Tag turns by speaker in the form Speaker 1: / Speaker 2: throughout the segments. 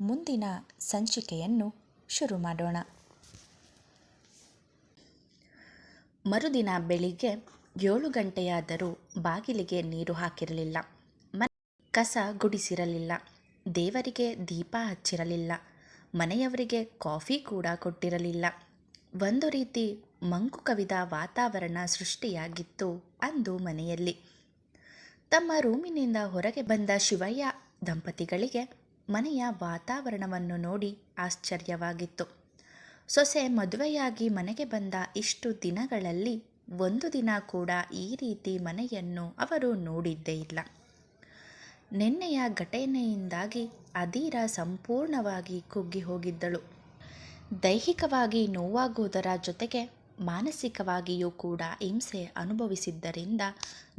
Speaker 1: ಮುಂದಿನ ಸಂಚಿಕೆಯನ್ನು ಶುರು ಮಾಡೋಣ. ಮರುದಿನ ಬೆಳಿಗ್ಗೆ ಏಳು ಗಂಟೆಯಾದರೂ ಬಾಗಿಲಿಗೆ ನೀರು ಹಾಕಿರಲಿಲ್ಲ. ಮನೆ ಕಸ ಗುಡಿಸಿರಲಿಲ್ಲ. ದೇವರಿಗೆ ದೀಪ ಹಚ್ಚಿರಲಿಲ್ಲ. ಮನೆಯವರಿಗೆ ಕಾಫಿ ಕೂಡ ಕೊಟ್ಟಿರಲಿಲ್ಲ. ಒಂದು ರೀತಿ ಮಂಕು ಕವಿದ ವಾತಾವರಣ ಸೃಷ್ಟಿಯಾಗಿತ್ತು ಅಂದು ಮನೆಯಲ್ಲಿ. ತಮ್ಮ ರೂಮಿನಿಂದ ಹೊರಗೆ ಬಂದ ಶಿವಯ್ಯ ದಂಪತಿಗಳಿಗೆ ಮನೆಯ ವಾತಾವರಣವನ್ನು ನೋಡಿ ಆಶ್ಚರ್ಯವಾಗಿತ್ತು. ಸೊಸೆ ಮದುವೆಯಾಗಿ ಮನೆಗೆ ಬಂದ ಇಷ್ಟು ದಿನಗಳಲ್ಲಿ ಒಂದು ದಿನ ಕೂಡ ಈ ರೀತಿ ಮನೆಯನ್ನು ಅವರು ನೋಡಿದ್ದೇ ಇಲ್ಲ. ನಿನ್ನೆಯ ಘಟನೆಯಿಂದಾಗಿ ಅದೀರ ಸಂಪೂರ್ಣವಾಗಿ ಕುಗ್ಗಿ ಹೋಗಿದ್ದಳು. ದೈಹಿಕವಾಗಿ ನೋವಾಗುವುದರ ಜೊತೆಗೆ ಮಾನಸಿಕವಾಗಿಯೂ ಕೂಡ ಹಿಂಸೆ ಅನುಭವಿಸಿದ್ದರಿಂದ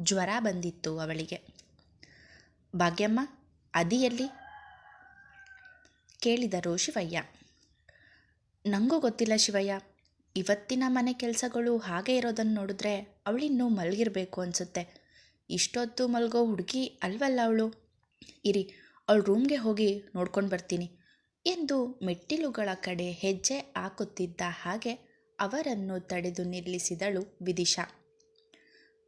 Speaker 1: ಜ್ವರ ಬಂದಿತ್ತು ಅವಳಿಗೆ. ಭಾಗ್ಯಮ್ಮ, ಅದಿಯಲ್ಲಿ ಕೇಳಿದರು ಶಿವಯ್ಯ. ನನಗೂ ಗೊತ್ತಿಲ್ಲ ಶಿವಯ್ಯ. ಇವತ್ತಿನ ಮನೆ ಕೆಲಸಗಳು ಹಾಗೆ ಇರೋದನ್ನು ನೋಡಿದ್ರೆ ಅವಳಿನ್ನೂ ಮಲಗಿರಬೇಕು ಅನಿಸುತ್ತೆ. ಇಷ್ಟೊತ್ತು ಮಲಗೋ ಹುಡುಗಿ ಅಲ್ವಲ್ಲ ಅವಳು? ಇರಿ, ಅವಳು ರೂಮ್ಗೆ ಹೋಗಿ ನೋಡ್ಕೊಂಡು ಬರ್ತೀನಿ ಎಂದು ಮೆಟ್ಟಿಲುಗಳ ಕಡೆ ಹೆಜ್ಜೆ ಹಾಕುತ್ತಿದ್ದ ಹಾಗೆ ಅವರನ್ನು ತಡೆದು ನಿಲ್ಲಿಸಿದಳು ವಿದಿಶಾ.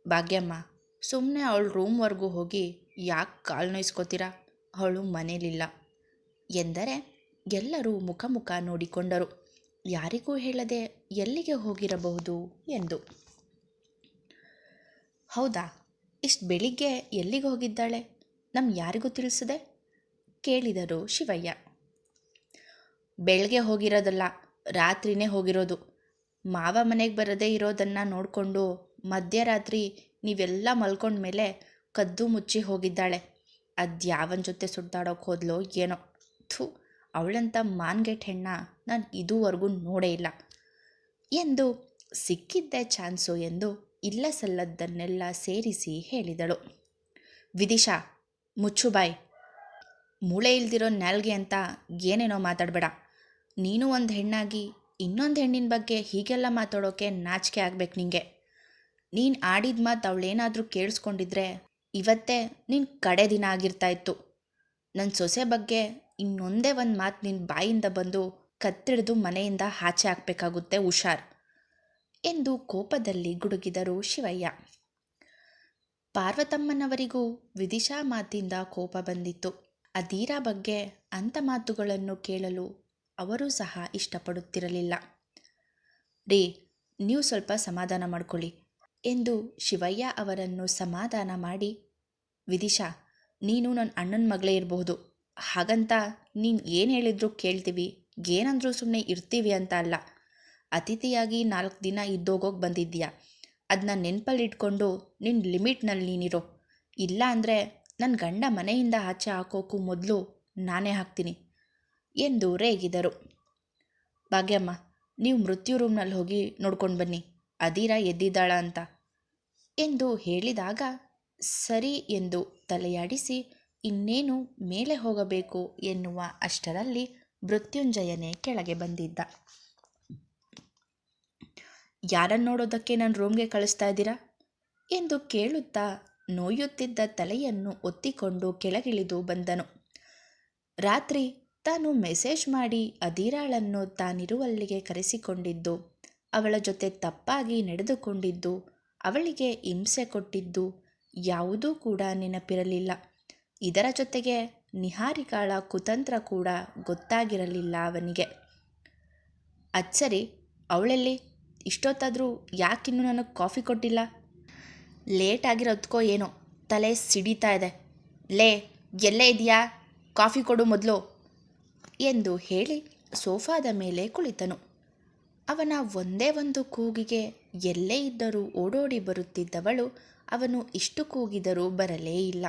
Speaker 1: ಭಾಗ್ಯಮ್ಮ ಸುಮ್ಮನೆ ಅವಳು ರೂಮ್ವರೆಗೂ ಹೋಗಿ ಯಾಕೆ ಕಾಲು ನೋಯಿಸ್ಕೋತೀರಾ? ಅವಳು ಮನೇಲಿಲ್ಲ. ಎಂದರೆ ಎಲ್ಲರೂ ಮುಖ ಮುಖ ನೋಡಿಕೊಂಡರು. ಯಾರಿಗೂ ಹೇಳದೆ ಎಲ್ಲಿಗೆ ಹೋಗಿರಬಹುದು ಎಂದು. ಹೌದಾ, ಇಷ್ಟು ಬೆಳಿಗ್ಗೆ ಎಲ್ಲಿಗೆ ಹೋಗಿದ್ದಾಳೆ? ನಮ್ಮ ಯಾರಿಗೂ ತಿಳಿಸದೆ? ಕೇಳಿದರು ಶಿವಯ್ಯ. ಬೆಳಗ್ಗೆ ಹೋಗಿರೋದಲ್ಲ, ರಾತ್ರಿನೇ ಹೋಗಿರೋದು. ಮಾವ ಮನೆಗೆ ಬರದೇ ಇರೋದನ್ನು ನೋಡಿಕೊಂಡು ಮಧ್ಯರಾತ್ರಿ ನೀವೆಲ್ಲ ಮಲ್ಕೊಂಡ್ಮೇಲೆ ಕದ್ದು ಮುಚ್ಚಿ ಹೋಗಿದ್ದಾಳೆ. ಅದು ಯಾವನ ಜೊತೆ ಸುಡ್ದಾಡೋಕೆ ಹೋದ್ಲೋ ಏನೋ. ಥು ಅವಳಂಥ ಮಾನ್ಗೆಟ್ ಹೆಣ್ಣ ನಾನು ಇದುವರೆಗೂ ನೋಡೇ ಇಲ್ಲ. ಎಂದು ಸಿಕ್ಕಿದ್ದೆ ಚಾನ್ಸು ಎಂದು ಇಲ್ಲ ಸಲ್ಲದ್ದನ್ನೆಲ್ಲ ಸೇರಿಸಿ ಹೇಳಿದಳು. ವಿದಿಶಾ ಮುಚ್ಚು ಬಾಯ್ ಮೂಳೆ ಇಲ್ದಿರೋ ನಾಲ್ಗೆ ಅಂತ ಏನೇನೋ ಮಾತಾಡಬೇಡ. ನೀನು ಒಂದು ಹೆಣ್ಣಾಗಿ ಇನ್ನೊಂದು ಹೆಣ್ಣಿನ ಬಗ್ಗೆ ಹೀಗೆಲ್ಲ ಮಾತಾಡೋಕೆ ನಾಚಿಕೆ ಆಗ್ಬೇಕು ನಿಂಗೆ. ನೀನು ಆಡಿದ ಮಾತು ಅವಳೇನಾದರೂ ಕೇಳಿಸ್ಕೊಂಡಿದ್ರೆ ಇವತ್ತೇ ನಿನ್ನ ಕಡೆ ದಿನ ಆಗಿರ್ತಾ ಇತ್ತು. ನನ್ನ ಸೊಸೆ ಬಗ್ಗೆ ಇನ್ನೊಂದೇ ಒಂದು ಮಾತು ನಿನ್ನ ಬಾಯಿಂದ ಬಂದು ಕತ್ತಿಡಿದು ಮನೆಯಿಂದ ಆಚೆ ಹಾಕಬೇಕಾಗುತ್ತೆ ಹುಷಾರ್ ಎಂದು ಕೋಪದಲ್ಲಿ ಗುಡುಗಿದರು ಶಿವಯ್ಯ. ಪಾರ್ವತಮ್ಮನವರಿಗೂ ವಿದಿಶಾ ಮಾತಿಂದ ಕೋಪ ಬಂದಿತ್ತು. ಅದೀರಾ ಬಗ್ಗೆ ಅಂಥ ಮಾತುಗಳನ್ನು ಕೇಳಲು ಅವರೂ ಸಹ ಇಷ್ಟಪಡುತ್ತಿರಲಿಲ್ಲ. ರೀ, ನೀವು ಸ್ವಲ್ಪ ಸಮಾಧಾನ ಮಾಡ್ಕೊಳ್ಳಿ ಎಂದು ಶಿವಯ್ಯ ಅವರನ್ನು ಸಮಾಧಾನ ಮಾಡಿ, ವಿದಿಶಾ, ನೀನು ನನ್ನ ಅಣ್ಣನ ಮಗಳೇ ಇರಬಹುದು ಹಾಗಂತ ನೀನು ಏನು ಹೇಳಿದ್ರು ಕೇಳ್ತೀವಿ, ಏನಂದ್ರೂ ಸುಮ್ಮನೆ ಇರ್ತೀವಿ ಅಂತ ಅಲ್ಲ. ಅತಿಥಿಯಾಗಿ ನಾಲ್ಕು ದಿನ ಇದ್ದೋಗೋಗಿ ಬಂದಿದ್ದೀಯಾ? ಅದನ್ನ ನೆನಪಲ್ಲಿ ಇಟ್ಕೊಂಡು ನಿನ್ನ ಲಿಮಿಟ್ನಲ್ಲಿ ನೀನಿರೋ. ಇಲ್ಲ ಅಂದರೆ ನನ್ನ ಗಂಡ ಮನೆಯಿಂದ ಆಚೆ ಹಾಕೋಕ್ಕೂ ಮೊದಲು ನಾನೇ ಹಾಕ್ತೀನಿ. ಎಂದು ರೇಗಿದರು ಭಾಗ್ಯಮ್ಮ, ನೀವು ಮೃತ್ಯು ರೂಮ್ನಲ್ಲಿ ಹೋಗಿ ನೋಡ್ಕೊಂಡು ಬನ್ನಿ. ಅದೀರ ಎದ್ದಿದ್ದಾಳ ಅಂತ. ಎಂದು ಹೇಳಿದಾಗ, ಸರಿ ಎಂದು ತಲೆಯಾಡಿಸಿ ಇನ್ನೇನು ಮೇಲೆ ಹೋಗಬೇಕು ಎನ್ನುವ ಅಷ್ಟರಲ್ಲಿ ಮೃತ್ಯುಂಜಯನೇ ಕೆಳಗೆ ಬಂದಿದ್ದ. ಯಾರನ್ನು ನೋಡೋದಕ್ಕೆ ನನ್ನ ರೂಮ್ಗೆ ಕಳಿಸ್ತಾ ಇದ್ದೀರಾ? ಎಂದು ಕೇಳುತ್ತಾ ನೋಯುತ್ತಿದ್ದ ತಲೆಯನ್ನು ಒತ್ತಿಕೊಂಡು ಕೆಳಗಿಳಿದು ಬಂದನು. ರಾತ್ರಿ ತಾನು ಮೆಸೇಜ್ ಮಾಡಿ ಅದೀರಾಳನ್ನು ತಾನಿರುವಲ್ಲಿಗೆ ಕರೆಸಿಕೊಂಡಿದ್ದು, ಅವಳ ಜೊತೆ ತಪ್ಪಾಗಿ ನಡೆದುಕೊಂಡಿದ್ದು, ಅವಳಿಗೆ ಹಿಂಸೆ ಕೊಟ್ಟಿದ್ದು ಯಾವುದೂ ಕೂಡ ನೆನಪಿರಲಿಲ್ಲ. ಇದರ ಜೊತೆಗೆ ನಿಹಾರಿಕಾಳ ಕುತಂತ್ರ ಕೂಡ ಗೊತ್ತಾಗಿರಲಿಲ್ಲ ಅವನಿಗೆ. ಅಚ್ಚರಿ, ಅವಳಲ್ಲಿ? ಇಷ್ಟೊತ್ತಾದರೂ ಯಾಕಿನ್ನೂ ನನಗೆ ಕಾಫಿ ಕೊಟ್ಟಿಲ್ಲ? ಲೇಟ್ ಆಗಿರೋದ್ಕೋ ಏನೋ, ತಲೆ ಸಿಡಿತಾ ಇದೆ. ಲೇ, ಎಲ್ಲೇ ಇದೆಯಾ ಕಾಫಿ ಕೊಡು ಮೊದಲು ಎಂದು ಹೇಳಿ ಸೋಫಾದ ಮೇಲೆ ಕುಳಿತನು. ಅವನ ಒಂದೇ ಒಂದು ಕೂಗಿಗೆ ಎಲ್ಲೇ ಇದ್ದರೂ ಓಡೋಡಿ ಬರುತ್ತಿದ್ದವಳು, ಅವನು ಇಷ್ಟು ಕೂಗಿದರೂ ಬರಲೇ ಇಲ್ಲ.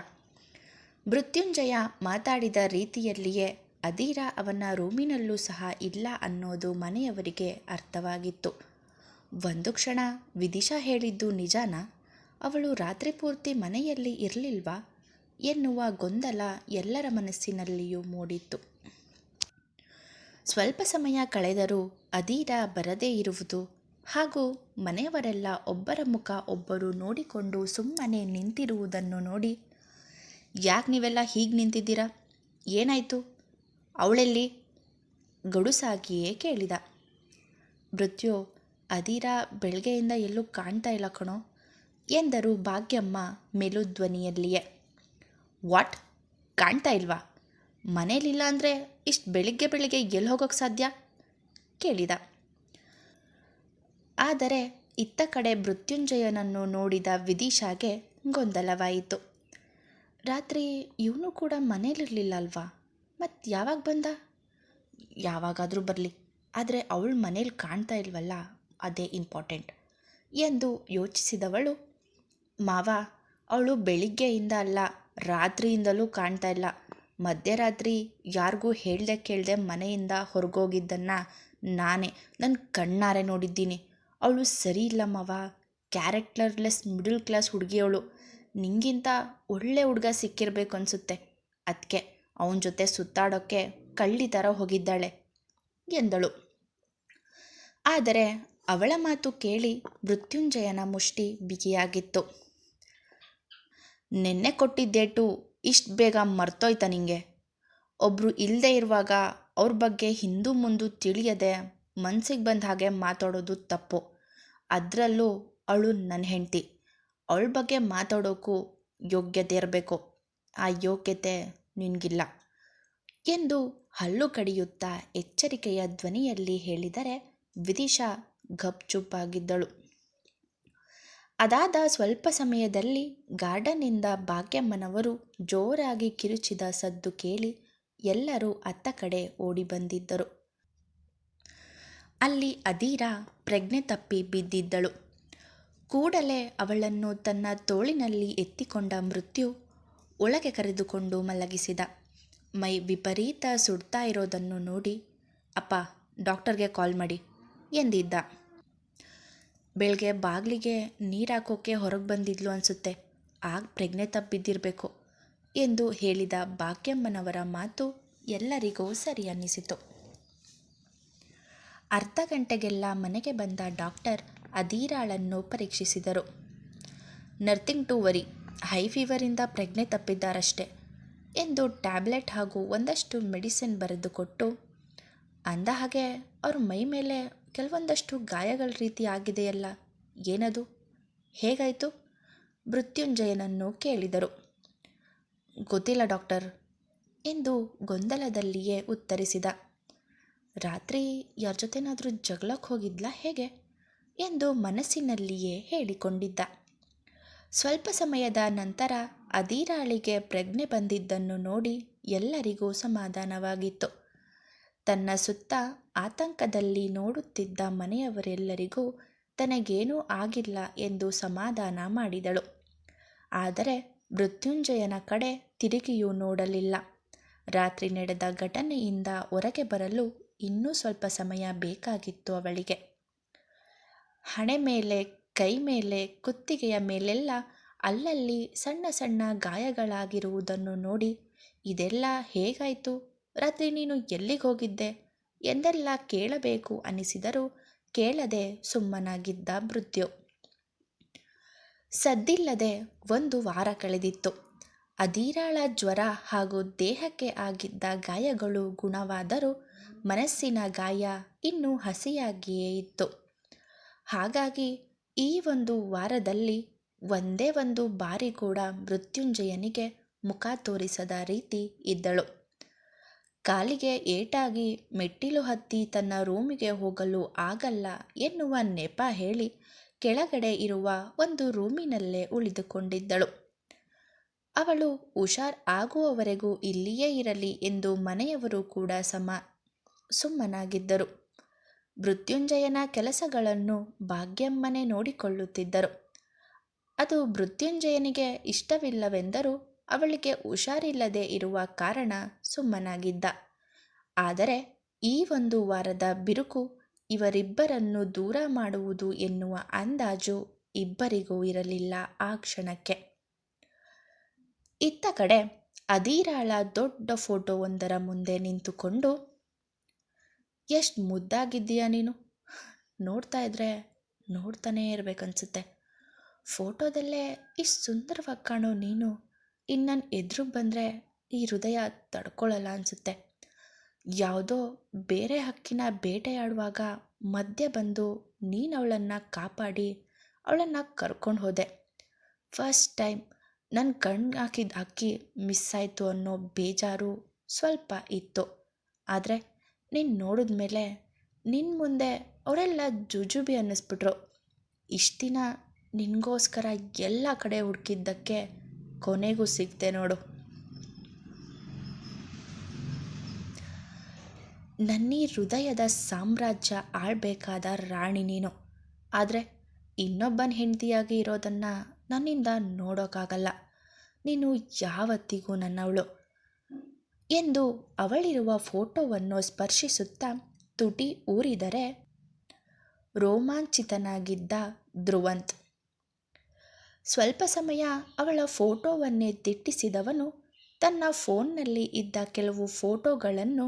Speaker 1: ಮೃತ್ಯುಂಜಯ ಮಾತಾಡಿದ ರೀತಿಯಲ್ಲಿಯೇ ಅಧೀರ ಅವನ ರೂಮಿನಲ್ಲೂ ಸಹ ಇಲ್ಲ ಅನ್ನೋದು ಮನೆಯವರಿಗೆ ಅರ್ಥವಾಗಿತ್ತು. ಒಂದು ಕ್ಷಣ ವಿದಿಶಾ ಹೇಳಿದ್ದು ನಿಜಾನ? ಅವಳು ರಾತ್ರಿ ಪೂರ್ತಿ ಮನೆಯಲ್ಲಿ ಇರಲಿಲ್ವಾ? ಎನ್ನುವ ಗೊಂದಲ ಎಲ್ಲರ ಮನಸ್ಸಿನಲ್ಲಿಯೂ ಮೂಡಿತ್ತು. ಸ್ವಲ್ಪ ಸಮಯ ಕಳೆದರೂ ಅದೀರ ಬರದೇ ಇರುವುದು ಹಾಗೂ ಮನೆಯವರೆಲ್ಲ ಒಬ್ಬರ ಮುಖ ಒಬ್ಬರು ನೋಡಿಕೊಂಡು ಸುಮ್ಮನೆ ನಿಂತಿರುವುದನ್ನು ನೋಡಿ ಯಾಕೆ ನೀವೆಲ್ಲ ಹೀಗೆ ನಿಂತಿದ್ದೀರಾ? ಏನಾಯಿತು? ಅವಳೆಲ್ಲಿ? ಗಡುಸಾಗಿಯೇ ಕೇಳಿದ. ಮೃತ್ಯು ಅಧೀರ ಬೆಳಗ್ಗೆಯಿಂದ ಎಲ್ಲೂ ಕಾಣ್ತಾ ಇಲ್ಲ ಕಣೋ, ಎಂದರು ಭಾಗ್ಯಮ್ಮ ಮೆಲುಧ್ವನಿಯಲ್ಲಿಯೇ ವಾಟ್? ಕಾಣ್ತಾ ಇಲ್ವಾ? ಮನೇಲಿಲ್ಲ ಅಂದರೆ ಇಷ್ಟು ಬೆಳಿಗ್ಗೆ ಬೆಳಿಗ್ಗೆ ಎಲ್ಲಿ ಹೋಗೋಕ್ಕೆ ಸಾಧ್ಯ? ಕೇಳಿದ. ಆದರೆ ಇತ್ತ ಕಡೆ ಮೃತ್ಯುಂಜಯನನ್ನು ನೋಡಿದ ವಿದಿಶಾಗೆ ಗೊಂದಲವಾಯಿತು. ರಾತ್ರಿ ಇವನು ಕೂಡ ಮನೇಲಿರಲಿಲ್ಲ ಅಲ್ವಾ ಮತ್ತು ಯಾವಾಗ ಬಂದ? ಯಾವಾಗಾದರೂ ಬರಲಿ. ಆದರೆ ಅವಳು ಮನೇಲಿ ಕಾಣ್ತಾ ಇಲ್ವಲ್ಲ? ಅದೇ ಇಂಪಾರ್ಟೆಂಟ್ ಎಂದು ಯೋಚಿಸಿದವಳು. ಮಾವ, ಅವಳು ಬೆಳಿಗ್ಗೆಯಿಂದ ಅಲ್ಲ, ರಾತ್ರಿಯಿಂದಲೂ ಕಾಣ್ತಾ ಇಲ್ಲ. ಮಧ್ಯರಾತ್ರಿ ಯಾರಿಗೂ ಹೇಳ್ದೆ ಕೇಳದೆ ಮನೆಯಿಂದ ಹೊರಗೋಗಿದ್ದನ್ನು ನಾನೇ ನನ್ನ ಕಣ್ಣಾರೆ ನೋಡಿದ್ದೀನಿ. ಅವಳು ಸರಿ ಇಲ್ಲ ಮಾವ. ಕ್ಯಾರೆಕ್ಟರ್ಲೆಸ್ ಮಿಡಲ್ ಕ್ಲಾಸ್ ಹುಡುಗಿಯವಳು. ನಿಂಗಿಂತ ಒಳ್ಳೆ ಹುಡುಗ ಸಿಕ್ಕಿರಬೇಕು ಅನಿಸುತ್ತೆ. ಅದಕ್ಕೆ ಅವನ ಜೊತೆ ಸುತ್ತಾಡೋಕ್ಕೆ ಕಳ್ಳಿ ಥರ ಹೋಗಿದ್ದಾಳೆ, ಎಂದಳು. ಆದರೆ ಅವಳ ಮಾತು ಕೇಳಿ ಮೃತ್ಯುಂಜಯನ ಮುಷ್ಟಿ ಬಿಗಿಯಾಗಿತ್ತು. ನೆನ್ನೆ ಕೊಟ್ಟಿದ್ದೇಟು ಇಷ್ಟು ಬೇಗ ಮರ್ತೋಯ್ತಾ ನಿಂಗೆ. ಒಬ್ಬರು ಇಲ್ಲದೆ ಇರುವಾಗ ಅವ್ರ ಬಗ್ಗೆ ಹಿಂದೂ ಮುಂದೂ ತಿಳಿಯದೆ ಮನಸ್ಸಿಗೆ ಬಂದ ಹಾಗೆ ಮಾತಾಡೋದು ತಪ್ಪು. ಅದರಲ್ಲೂ ಅವಳು ನನ್ನ ಹೆಂಡತಿ. ಅವಳ ಬಗ್ಗೆ ಮಾತಾಡೋಕ್ಕೂ ಯೋಗ್ಯತೆ ಇರಬೇಕು. ಆ ಯೋಗ್ಯತೆ ನಿನಗಿಲ್ಲ. ಎಂದು ಹಲ್ಲು ಕಡಿಯುತ್ತಾ ಎಚ್ಚರಿಕೆಯ ಧ್ವನಿಯಲ್ಲಿ ಹೇಳಿದರೆ ವಿದಿಶಾ ಗಪ್ಚುಪ್ಪಾಗಿದ್ದಳು. ಅದಾದ ಸ್ವಲ್ಪ ಸಮಯದಲ್ಲಿ ಗಾರ್ಡನ್ನಿಂದ ಭಾಗ್ಯಮ್ಮನವರು ಜೋರಾಗಿ ಕಿರುಚಿದ ಸದ್ದು ಕೇಳಿ ಎಲ್ಲರೂ ಅತ್ತ ಕಡೆ ಓಡಿ ಬಂದಿದ್ದರು. ಅಲ್ಲಿ ಅದೀರ ಪ್ರಜ್ಞೆ ತಪ್ಪಿ ಬಿದ್ದಿದ್ದಳು. ಕೂಡಲೇ ಅವಳನ್ನು ತನ್ನ ತೋಳಿನಲ್ಲಿ ಎತ್ತಿಕೊಂಡ ಮೃತ್ಯು ಒಳಗೆ ಕರೆದುಕೊಂಡು ಮಲಗಿಸಿದ. ಮೈ ವಿಪರೀತ ಸುಡ್ತಾ ಇರೋದನ್ನು ನೋಡಿ, ಅಪ್ಪ, ಡಾಕ್ಟರ್ಗೆ ಕಾಲ್ ಮಾಡಿ, ಎಂದಿದ್ದ. ಬೆಳಗ್ಗೆ ಬಾಗಿಲಿಗೆ ನೀರು ಹಾಕೋಕ್ಕೆ ಹೊರಗೆ ಬಂದಿದ್ಲು ಅನಿಸುತ್ತೆ. ಆಗ ಪ್ರಜ್ಞೆ ತಪ್ಪಿದ್ದಿರಬೇಕು ಎಂದು ಹೇಳಿದ ಭಾಗ್ಯಮ್ಮನವರ ಮಾತು ಎಲ್ಲರಿಗೂ ಸರಿ ಅನ್ನಿಸಿತು. ಅರ್ಧ ಗಂಟೆಗೆಲ್ಲ ಮನೆಗೆ ಬಂದ ಡಾಕ್ಟರ್ ಅಧೀರಾಳನ್ನು ಪರೀಕ್ಷಿಸಿದರು. ನರ್ಥಿಂಗ್ ಟು ವರಿ, ಹೈ ಫೀವರಿಂದ ಪ್ರಜ್ಞೆ ತಪ್ಪಿದ್ದಾರಷ್ಟೆ ಎಂದು ಟ್ಯಾಬ್ಲೆಟ್ ಹಾಗೂ ಒಂದಷ್ಟು ಮೆಡಿಸಿನ್ ಬರೆದುಕೊಟ್ಟು, ಅಂದ ಹಾಗೆ ಅವ್ರ ಮೈ ಮೇಲೆ ಕೆಲವೊಂದಷ್ಟು ಗಾಯಗಳ ರೀತಿ ಆಗಿದೆಯಲ್ಲ, ಏನದು? ಹೇಗಾಯಿತು? ಮೃತ್ಯುಂಜಯನನ್ನು ಕೇಳಿದರು. ಗೊತ್ತಿಲ್ಲ ಡಾಕ್ಟರ್ ಎಂದು ಗೊಂದಲದಲ್ಲಿಯೇ ಉತ್ತರಿಸಿದ. ರಾತ್ರಿ ಯಾರ ಜೊತೆನಾದರೂ ಜಗಳಕ್ಕೆ ಹೋಗಿದ್ಲಾ ಹೇಗೆ? ಎಂದು ಮನಸ್ಸಿನಲ್ಲಿಯೇ ಹೇಳಿಕೊಂಡಿದ್ದ. ಸ್ವಲ್ಪ ಸಮಯದ ನಂತರ ಅಧೀರಾಳಿಗೆ ಪ್ರಜ್ಞೆ ಬಂದಿದ್ದನ್ನು ನೋಡಿ ಎಲ್ಲರಿಗೂ ಸಮಾಧಾನವಾಗಿತ್ತು. ತನ್ನ ಸುತ್ತ ಆತಂಕದಲ್ಲಿ ನೋಡುತ್ತಿದ್ದ ಮನೆಯವರೆಲ್ಲರಿಗೂ ತನಗೇನೂ ಆಗಿಲ್ಲ ಎಂದು ಸಮಾಧಾನ ಮಾಡಿದಳು. ಆದರೆ ಮೃತ್ಯುಂಜಯನ ಕಡೆ ತಿರುಗಿಯೂ ನೋಡಲಿಲ್ಲ. ರಾತ್ರಿ ನಡೆದ ಘಟನೆಯಿಂದ ಹೊರಗೆ ಬರಲು ಇನ್ನೂ ಸ್ವಲ್ಪ ಸಮಯ ಬೇಕಾಗಿತ್ತು ಅವಳಿಗೆ. ಹಣೆ ಮೇಲೆ, ಕೈ ಮೇಲೆ, ಕುತ್ತಿಗೆಯ ಮೇಲೆಲ್ಲ ಅಲ್ಲಲ್ಲಿ ಸಣ್ಣ ಸಣ್ಣ ಗಾಯಗಳಾಗಿರುವುದನ್ನು ನೋಡಿ, ಇದೆಲ್ಲ ಹೇಗಾಯಿತು? ರಾತ್ರಿ ನೀನು ಎಲ್ಲಿಗೆ ಹೋಗಿದ್ದೆ? ಎಂದೆಲ್ಲ ಕೇಳಬೇಕು? ಅನಿಸಿದರೂ ಕೇಳದೆ ಸುಮ್ಮನಾಗಿದ್ದ ಮೃತ್ಯು. ಸದ್ದಿಲ್ಲದೆ ಒಂದು ವಾರ ಕಳೆದಿತ್ತು. ಅಧೀರಾಳ ಜ್ವರ ಹಾಗೂ ದೇಹಕ್ಕೆ ಆಗಿದ್ದ ಗಾಯಗಳು ಗುಣವಾದರೂ ಮನಸ್ಸಿನ ಗಾಯ ಇನ್ನೂ ಹಸಿಯಾಗಿಯೇ ಇತ್ತು. ಹಾಗಾಗಿ ಈ ಒಂದು ವಾರದಲ್ಲಿ ಒಂದೇ ಒಂದು ಬಾರಿ ಕೂಡ ಮೃತ್ಯುಂಜಯನಿಗೆ ಮುಖ ತೋರಿಸದ ರೀತಿ ಇದ್ದಳು. ಕಾಲಿಗೆ ಏಟಾಗಿ ಮೆಟ್ಟಿಲು ಹತ್ತಿ ತನ್ನ ರೂಮಿಗೆ ಹೋಗಲು ಆಗಲ್ಲ ಎನ್ನುವ ನೆಪ ಹೇಳಿ ಕೆಳಗಡೆ ಇರುವ ಒಂದು ರೂಮಿನಲ್ಲೇ ಉಳಿದುಕೊಂಡಿದ್ದಳು. ಅವಳು ಹುಷಾರ್ ಆಗುವವರೆಗೂ ಇಲ್ಲಿಯೇ ಇರಲಿ ಎಂದು ಮನೆಯವರು ಕೂಡ ಸಮ, ಸುಮ್ಮನಾಗಿದ್ದರು. ಮೃತ್ಯುಂಜಯನ ಕೆಲಸಗಳನ್ನು ಭಾಗ್ಯಮ್ಮನೆ ನೋಡಿಕೊಳ್ಳುತ್ತಿದ್ದರು. ಅದು ಮೃತ್ಯುಂಜಯನಿಗೆ ಇಷ್ಟವಿಲ್ಲವೆಂದರೂ ಅವಳಿಗೆ ಹುಷಾರಿಲ್ಲದೆ ಇರುವ ಕಾರಣ ಸುಮ್ಮನಾಗಿದ್ದ. ಆದರೆ ಈ ಒಂದು ವಾರದ ಬಿರುಕು ಇವರಿಬ್ಬರನ್ನು ದೂರ ಮಾಡುವುದು ಎನ್ನುವ ಅಂದಾಜು ಇಬ್ಬರಿಗೂ ಇರಲಿಲ್ಲ ಆ ಕ್ಷಣಕ್ಕೆ. ಇತ್ತ ಕಡೆ ಅದೀರಾಳ ದೊಡ್ಡ ಫೋಟೋವೊಂದರ ಮುಂದೆ ನಿಂತುಕೊಂಡು ಎಷ್ಟು ಮುದ್ದಾಗಿದ್ದೀಯಾ ನೀನು? ನೋಡ್ತಾ ಇದ್ರೆ ನೋಡ್ತಾನೇ ಇರಬೇಕನ್ಸುತ್ತೆ ಫೋಟೋದಲ್ಲೇ ಇಷ್ಟು ಸುಂದರವಾಗಿ ಕಾಣೋ ನೀನು ಇನ್ನು ನನ್ನ ಎದುರು ಬಂದರೆ ಈ ಹೃದಯ ತಡ್ಕೊಳ್ಳಲ್ಲ ಅನಿಸುತ್ತೆ. ಯಾವುದೋ ಬೇರೆ ಹಕ್ಕಿನ ಬೇಟೆಯಾಡುವಾಗ ಮಧ್ಯೆ ಬಂದು ನೀನು ಅವಳನ್ನು ಕಾಪಾಡಿ ಅವಳನ್ನು ಕರ್ಕೊಂಡು ಹೋದೆ. ಫಸ್ಟ್ ಟೈಮ್ ನನ್ನ ಕಣ್ಣು ಹಾಕಿದ ಹಕ್ಕಿ ಮಿಸ್ ಆಯಿತು ಅನ್ನೋ ಬೇಜಾರು ಸ್ವಲ್ಪ ಇತ್ತು. ಆದರೆ ನೀನು ನೋಡಿದ ಮೇಲೆ ನಿನ್ನ ಮುಂದೆ ಅವರೆಲ್ಲ ಜುಜುಬಿ ಅನ್ನಿಸ್ಬಿಟ್ರು. ಇಷ್ಟು ದಿನ ನಿನಗೋಸ್ಕರ ಎಲ್ಲ ಕಡೆ ಹುಡುಕಿದ್ದಕ್ಕೆ ಕೊನೆಗೂ ಸಿಗ್ತೆ ನೋಡು. ನನ್ನೀ ಹೃದಯದ ಸಾಮ್ರಾಜ್ಯ ಆಳ್ಬೇಕಾದ ರಾಣಿ ನೀನು. ಆದರೆ ಇನ್ನೊಬ್ಬನ ಹೆಂಡತಿಯಾಗಿ ಇರೋದನ್ನು ನನ್ನಿಂದ ನೋಡೋಕ್ಕಾಗಲ್ಲ ನೀನು ಯಾವತ್ತಿಗೂ ನನ್ನವಳು. ಎಂದು ಅವಳಿರುವ ಫೋಟೋವನ್ನು ಸ್ಪರ್ಶಿಸುತ್ತಾ ತುಟಿ ಊರಿದರೆ ರೋಮಾಂಚಿತನಾಗಿದ್ದ ಧ್ರುವಂತ್. ಸ್ವಲ್ಪ ಸಮಯ ಅವಳ ಫೋಟೋವನ್ನೇ ತಿಟ್ಟಿಸಿದವನು ತನ್ನ ಫೋನ್ನಲ್ಲಿ ಇದ್ದ ಕೆಲವು ಫೋಟೋಗಳನ್ನು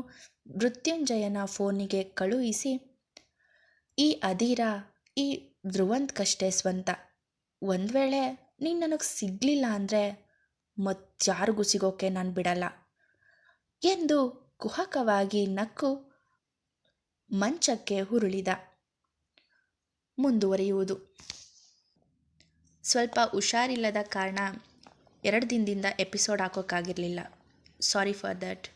Speaker 1: ಮೃತ್ಯುಂಜಯನ ಫೋನಿಗೆ ಕಳುಹಿಸಿ, ಈ ಅಧೀರ, ಈ ಧ್ರುವಂತ್ಕಷ್ಟೇ ಸ್ವಂತ. ಒಂದು ವೇಳೆ ನೀನು ನನಗೆ ಸಿಗಲಿಲ್ಲ ಅಂದರೆ ಮತ್ತಾರಿಗೂ ಸಿಗೋಕೆ ನಾನು ಬಿಡಲ್ಲ. ಎಂದು ಕುಹಕವಾಗಿ ನಕ್ಕು ಮಂಚಕ್ಕೆ ಹುರುಳಿದ. ಮುಂದುವರಿಯುವುದು. ಸ್ವಲ್ಪ ಹುಷಾರಿಲ್ಲದ ಕಾರಣ ಎರಡು ದಿನದಿಂದ ಎಪಿಸೋಡ್ ಹಾಕೋಕ್ಕಾಗಿರಲಿಲ್ಲ. Sorry for that